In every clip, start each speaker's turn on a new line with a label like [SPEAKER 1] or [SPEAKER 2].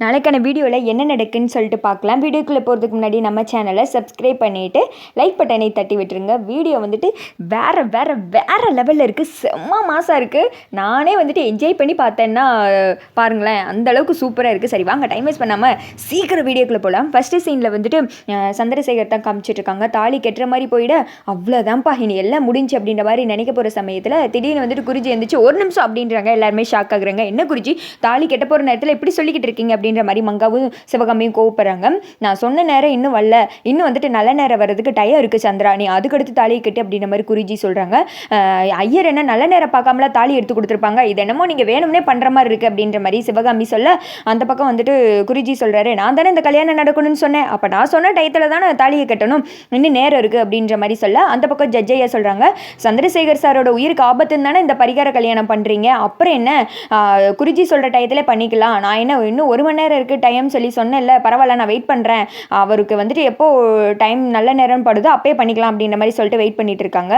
[SPEAKER 1] நாளைக்கான வீடியோவில் என்ன நடக்குன்னு சொல்லிட்டு பார்க்கலாம். வீடியோக்குள்ளே போகிறதுக்கு முன்னாடி நம்ம சேனலை சப்ஸ்கிரைப் பண்ணிவிட்டு லைக் பட்டனை தட்டி விட்டுருங்க. வீடியோ வந்துட்டு வேறு வேறு வேறு லெவலில் இருக்குது செம்ம மாசாக இருக்குது நானே வந்துட்டு என்ஜாய் பண்ணி பார்த்தேன்னா பாருங்களேன் அந்தளவுக்கு சூப்பராக இருக்குது சரி வாங்க டைம் வேஸ்ட் பண்ணாமல் சீக்கிரம் வீடியோக்குள்ளே போகலாம் ஃபஸ்ட்டு சீனில் வந்துட்டு சந்திரசேகர் தான் காமிச்சிட்ருக்காங்க. தாலி கெட்டுற மாதிரி போயிட அவ்வளோதான்ப்பா இனி எல்லாம் முடிஞ்சு அப்படின்ற மாதிரி நினைக்க போகிற சமயத்தில் திடீர்னு வந்துட்டு குறிஞ்சி எழுந்திரிச்சு ஒரு நிமிஷம் அப்படின்றாங்க. எல்லாருமே ஷாக் ஆகுறாங்க. என்ன குறிஞ்சி தாலி கெட்ட போகிற நேரத்தில் எப்படி சொல்லிக்கிட்டு இருக்கீங்க அப்படின்ற மாதிரி மங்காவும் சிவகாமியும் கோவப்படுறாங்க. நான் சொன்ன நேரம் இன்னும் வரல. இன்னும் வந்துட்டு நல்ல நேரம் வர்றதுக்கு டயம் இருக்குது சந்திரா. நீ அதுக்கடுத்து தாலியை கட்டு அப்படின்ற மாதிரி குருஜி சொல்கிறாங்க ஐயர் என்ன நல்ல நேரம் பார்க்காமல தாலி எடுத்து கொடுத்துருப்பாங்க? இது என்னமோ நீங்கள் வேணும்னே பண்ணுற மாதிரி இருக்குது அப்படின்ற மாதிரி சிவகாமி சொல்ல அந்த பக்கம் வந்துட்டு குருஜி சொல்கிறாரு நான் தானே இந்த கல்யாணம் நடக்கணும்னு சொன்னேன். அப்போ நான் சொன்ன டயத்தில் தானே தாலியை கட்டணும். இன்னும் நேரம் இருக்குது அப்படின்ற மாதிரி சொல்ல அந்த பக்கம் ஜட்ஜையா சொல்கிறாங்க சந்திரசேகர் சாரோட உயிருக்கு ஆபத்துன்னு தானே இந்த பரிகார கல்யாணம் பண்ணுறீங்க அப்புறம் என்ன? குருஜி சொல்கிற டயத்தில் பண்ணிக்கலாம். நான் என்ன இன்னும் ஒரு மணி நேரம் இருக்குது டைம் சொல்லி சொன்னேன்ல பரவாயில்ல நான் வெயிட் பண்ணுறேன் அவருக்கு வந்துட்டு எப்போ டைம் நல்ல நேரம் படுதோ அப்பயே பண்ணிக்கலாம் அப்படின்ற மாதிரி சொல்லிட்டு வெயிட் பண்ணிட்டு இருக்காங்க.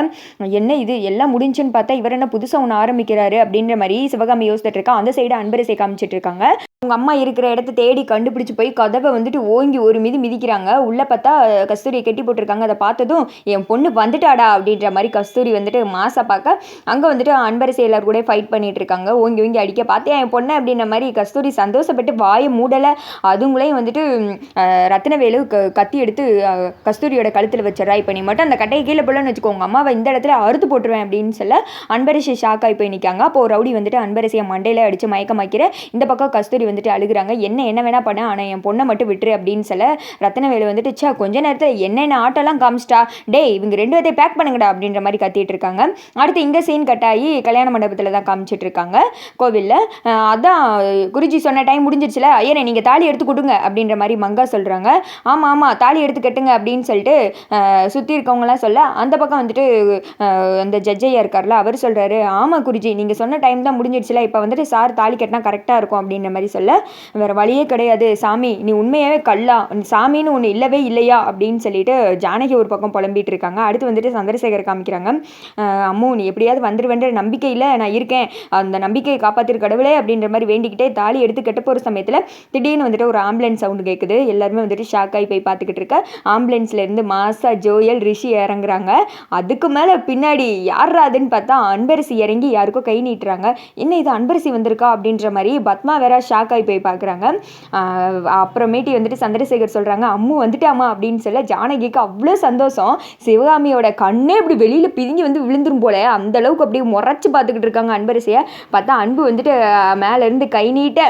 [SPEAKER 1] என்ன இது எல்லாம் முடிஞ்சுன்னு பார்த்தா இவர் என்ன புதுசாக ஒன்று ஆரம்பிக்கிறாரு அப்படின்ற மாதிரி சிவகாமி யோசிச்சுட்டு இருக்கா. அந்த சைடு அன்பரசை காமிச்சிட்டு இருக்காங்க. அவங்க அம்மா இருக்கிற இடத்த தேடி கண்டுபிடிச்சி போய் கதவை வந்துட்டு ஓங்கி ஒரு மிதி மிதிக்கிறாங்க. உள்ளே பார்த்தா கஸ்தூரியை கட்டி போட்டிருக்காங்க. அதை பார்த்ததும் என் பொண்ணு வந்துட்டாடா அப்படின்ற மாதிரி கஸ்தூரி வந்துட்டு மாசா பார்க்க அங்கே வந்துட்டு அன்பரசை எல்லாரும் கூட ஃபைட் பண்ணிட்டு இருக்காங்க. ஓங்கி ஓங்கி அடிக்க பார்த்தேன் என் பொண்ணு? அப்படின்ற மாதிரி கஸ்தூரி சந்தோஷப்பட்டு வாய் மூடலை. அதுங்களையும் வந்துட்டு ரத்னவேலு க கத்தி எடுத்து கஸ்தூரியோட கழுத்தில் வச்சிடறா இப்போ நீ மட்டும் அந்த கட்டையை கீழே போலன்னு வச்சுக்கோ உங்கள் அம்மாவை இந்த இடத்துல அறுத்து போட்டுருவேன் அப்படின்னு சொல்ல அன்பரசி ஷாக் ஆகி போய் நிற்காங்க அப்போது ரவுடி வந்துட்டு அன்பரசியை மண்டையில் அடித்து மயக்கமாக்கிற இந்த பக்கம் கஸ்தூரி வந்துட்டு அழுகுறாங்க. என்ன என்ன வேணால் பண்ண. ஆனால் என் பொண்ணை மட்டும் விட்டுரு அப்படின்னு சொல்ல ரத்னவேலு வந்துட்டு ச்சே கொஞ்ச நேரத்தில் என்னென்ன ஆட்டோலாம் காமிச்சிட்டா? டே இவங்க ரெண்டு பேர்த்தையும் பேக் பண்ணுங்கடா அப்படின்ற மாதிரி கத்திட்டு இருக்காங்க. அடுத்து இங்கே சீன் கட்டாயி கல்யாண மண்டபத்தில் தான் காமிச்சிட்டு இருக்காங்க கோவிலில். அதான் குருஜி சொன்ன டைம் முடிஞ்சிருச்சுல. ஐயனே நீங்கள் தாலி எடுத்து கொடுங்க அப்படின்ற மாதிரி மங்கா சொல்கிறாங்க ஆமாம் ஆமாம் தாலி எடுத்து கட்டுங்க அப்படின்னு சொல்லிட்டு சுற்றி இருக்கவங்கலாம் சொல்ல அந்த பக்கம் வந்துட்டு அந்த ஜட்ஜையா இருக்கார்ல அவர் சொல்கிறாரு ஆமாம் குருஜி நீங்கள் சொன்ன டைம் தான் முடிஞ்சிடுச்சுல இப்போ வந்துட்டு சார் தாலி கட்டினா கரெக்டாக இருக்கும் அப்படின்ற மாதிரி சொல்ல வேறு வழியே கிடையாது சாமி நீ உண்மையாகவே கல்லா சாமின்னு ஒன்று இல்லவே இல்லையா? அப்படின்னு சொல்லிட்டு ஜானகி ஒரு பக்கம் புலம்பிட்டு இருக்காங்க. அடுத்து வந்துட்டு சந்திரசேகர் காமிக்கிறாங்க அம்மு நீ எப்படியாவது வந்துடுவேன்ற நம்பிக்கையில் நான் இருக்கேன். அந்த நம்பிக்கையை காப்பாற்றிரு கடவுளே அப்படின்ற மாதிரி வேண்டிக்கிட்டே தாலி எடுத்து கெட்ட போகிற சமயத்தில் திடீர்னு வந்துட்டு ஒரு ஆம்புலன்ஸ் சவுண்டு கேட்குது எல்லாருமே வந்துட்டு ஷாக் ஆகி போய் பார்த்துக்கிட்டு இருக்க. ஆம்புலன்ஸ்ல இருந்து மாசா ஜோயல் ரிஷி இறங்குறாங்க. அதுக்கு மேலே பின்னாடி யார் அதுன்னு பார்த்தா அன்பரசி இறங்கி யாருக்கோ கை நீட்டுறாங்க. என்ன இது அன்பரசி வந்திருக்கா அப்படின்ற மாதிரி பத்மா வேற ஷாக் ஆகி போய் பார்க்குறாங்க. அப்புறமேட்டி வந்துட்டு சந்திரசேகர் சொல்கிறாங்க அம்மு வந்துட்டாமா அப்படின்னு சொல்ல ஜானகிக்கு அவ்வளோ சந்தோஷம். சிவகாமியோட கண்ணே இப்படி வெளியில் பிரிஞ்சு வந்து விழுந்துரும் போல. அந்த அளவுக்கு அப்படியே முறைச்சி பார்த்துக்கிட்டு இருக்காங்க அன்பரசியை. பார்த்தா அன்பு வந்துட்டு மேலேருந்து இருந்து கை நீட்ட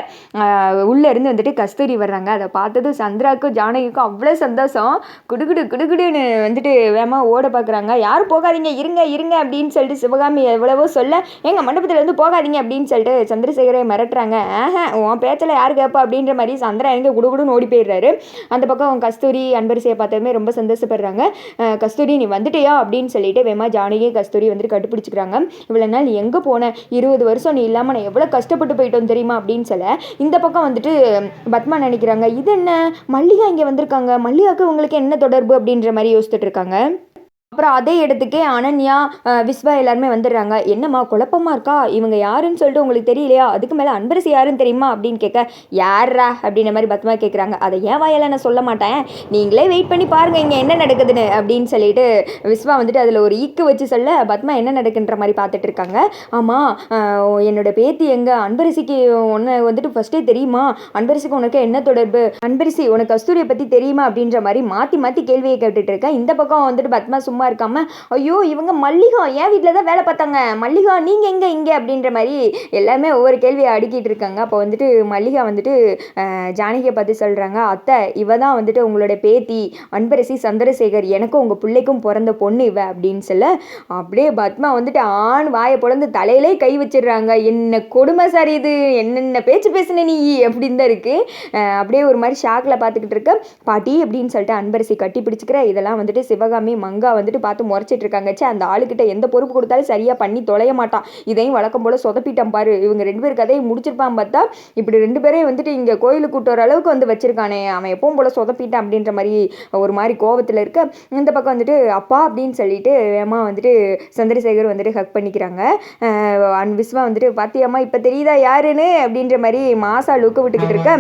[SPEAKER 1] உள்ள இருந்து வந்துட்டு கஸ்தூரி வர்றாங்க. அதை பார்த்தது சந்திராவுக்கும் ஜானகிக்கும் அவ்வளோ சந்தோஷம். குடுகுடு குடுகுடுன்னு வந்துட்டு வேமா ஓட பார்க்குறாங்க யாரும் போகாதீங்க இருங்க இருங்க அப்படின்னு சொல்லிட்டு சிவகாமி எவ்வளவோ சொல்ல எங்கள் மண்டபத்தில் இருந்து போகாதீங்க அப்படின்னு சொல்லிட்டு சந்திரசேகரை மிரட்டுறாங்க. ஆஹா உன் பேச்சில் யார் கேட்பா அப்படின்ற மாதிரி சந்திரா எங்கே குடுகுடுன்னு ஓடி போயிடுறாரு. அந்த பக்கம் கஸ்தூரி அன்பரிசையை பார்த்ததுமே ரொம்ப சந்தோஷப்படுறாங்க. கஸ்தூரி நீ வந்துட்டியா அப்படின்னு சொல்லிட்டு வேமா ஜானகி கஸ்தூரி வந்துட்டு கண்டுபிடிச்சிக்கிறாங்க இவ்வளோ நாள் எங்கே போனேன் இருபது வருஷம் நீ இல்லாமல் நான் எவ்வளோ கஷ்டப்பட்டு போயிட்டோம் தெரியுமா அப்படின்னு சொல்ல இந்த பக்கம் வந்துட்டு பத்மா நினைக்கிறாங்க. இது என்ன? மல்லிகா இங்கே வந்திருக்காங்க. மல்லிகாவுக்கு உங்களுக்கு என்ன தொடர்பு அப்படின்ற மாதிரி யோசிச்சுட்டு இருக்காங்க. அப்புறம் அதே இடத்துக்கே அனன்யா விஸ்வா எல்லாருமே வந்துடுறாங்க. என்னம்மா குழப்பமா இருக்கா? இவங்க யாருன்னு சொல்லிட்டு உங்களுக்கு தெரியலையா? அதுக்கு மேலே அன்பரசி யாருன்னு தெரியுமா? அப்படின்னு கேட்க யாரா அப்படின்ற மாதிரி பத்மா கேட்குறாங்க அதை ஏன் வாயில் நான் சொல்ல மாட்டேன். நீங்களே வெயிட் பண்ணி பாருங்கள் இங்கே என்ன நடக்குதுன்னு அப்படின்னு சொல்லிட்டு விஸ்வா வந்துட்டு அதில் ஒரு ஈக்கு வச்சு சொல்ல பத்மா என்ன நடக்குன்ற மாதிரி பார்த்துட்டு இருக்காங்க. ஆமாம் என்னோட பேத்தி எங்கே? அன்பரசிக்கு ஒன்று வந்துட்டு ஃபஸ்ட்டே தெரியுமா? அன்பரசிக்கு உனக்கு என்ன தொடர்பு? அன்பரசி உனக்கு கஸ்தூரியை பற்றி தெரியுமா? அப்படின்ற மாதிரி மாற்றி மாற்றி கேள்வியை கேட்டுட்டு இருக்கேன். இந்த பக்கம் வந்துட்டு பத்மா சும்மா இருக்காம ஐயோ இவங்க மல்லிகா என் வீட்டில் தான் வேலை பார்த்தாங்க. மல்லிகா நீங்கள் எங்கே இங்கே? அப்படின்ற மாதிரி எல்லாமே ஒவ்வொரு கேள்வியை அடுக்கிட்டு இருக்காங்க. அப்போ வந்துட்டு மல்லிகா வந்துட்டு ஜானகியை பார்த்து சொல்கிறாங்க அத்தை இவ தான் வந்துட்டு உங்களோட பேத்தி அன்பரசி சந்திரசேகர். எனக்கும் உங்கள் பிள்ளைக்கும் பிறந்த பொண்ணு இவ. அப்படின்னு சொல்ல அப்படியே பத்மா வந்துட்டு ஆண் வாயை பொழந்து தலையிலே கை வச்சிடுறாங்க. என்ன கொடுமை சார் இது? என்னென்ன பேச்சு பேசுன நீ? அப்படின்னு தான் இருக்குது அப்படியே ஒரு மாதிரி ஷாக்கில் பார்த்துக்கிட்டு இருக்க பாட்டி அப்படின்னு சொல்லிட்டு அன்பரசி கட்டி பிடிச்சிக்கிற இதெல்லாம் வந்துட்டு சிவகாமி மங்கா வந்து வந்துட்டு பார்த்து முறைச்சிட்டு இருக்காங்க சே அந்த ஆளுக்கிட்ட எந்த பொறுப்பு கொடுத்தாலும் சரியாக பண்ணி தொலைய மாட்டான். இதையும் வழக்கம் போல் சொதப்பிட்டான் பாரு. இவங்க ரெண்டு பேர் கதையை முடிச்சிருப்பான் பார்த்தா இப்படி ரெண்டு பேரையும் வந்துட்டு இங்கே கோயிலுக்கு கூட்டு வர அளவுக்கு வந்து வச்சிருக்கானே. அவன் எப்பவும் போல் சொதப்பிட்டான் அப்படின்ற மாதிரி ஒரு மாதிரி கோவத்தில் இருக்க இந்த பக்கம் வந்துட்டு அப்பா அப்படின்னு சொல்லிட்டு அம்மா வந்துட்டு சந்திரசேகர் வந்துட்டு ஹக் பண்ணிக்கிறாங்க. அண்ட் விஸ்வா வந்துட்டு பாத்தியம்மா இப்போ தெரியுதா யாருன்னு? அப்படின்ற மாதிரி மாசா லுக்கு விட்டுக்கிட்டு இருக்க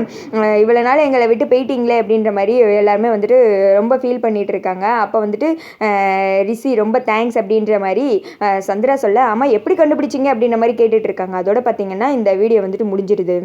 [SPEAKER 1] இவ்வளோ நாள் எங்களை விட்டு போயிட்டீங்களே அப்படின்ற மாதிரி எல்லாருமே வந்துட்டு ரொம்ப ஃபீல் பண்ணிட்டு இருக்காங்க. அப்போ வந்துட்டு ரிஷி ரொம்ப தேங்க்ஸ் அப்படின்ற மாதிரி சந்திரா சொல்ல ஆமாம் எப்படி கண்டுபிடிச்சிங்க? அப்படின்ற மாதிரி கேட்டுட்ருக்காங்க அதோட பார்த்தீங்கன்னா இந்த வீடியோ வந்துட்டு முடிஞ்சிருது.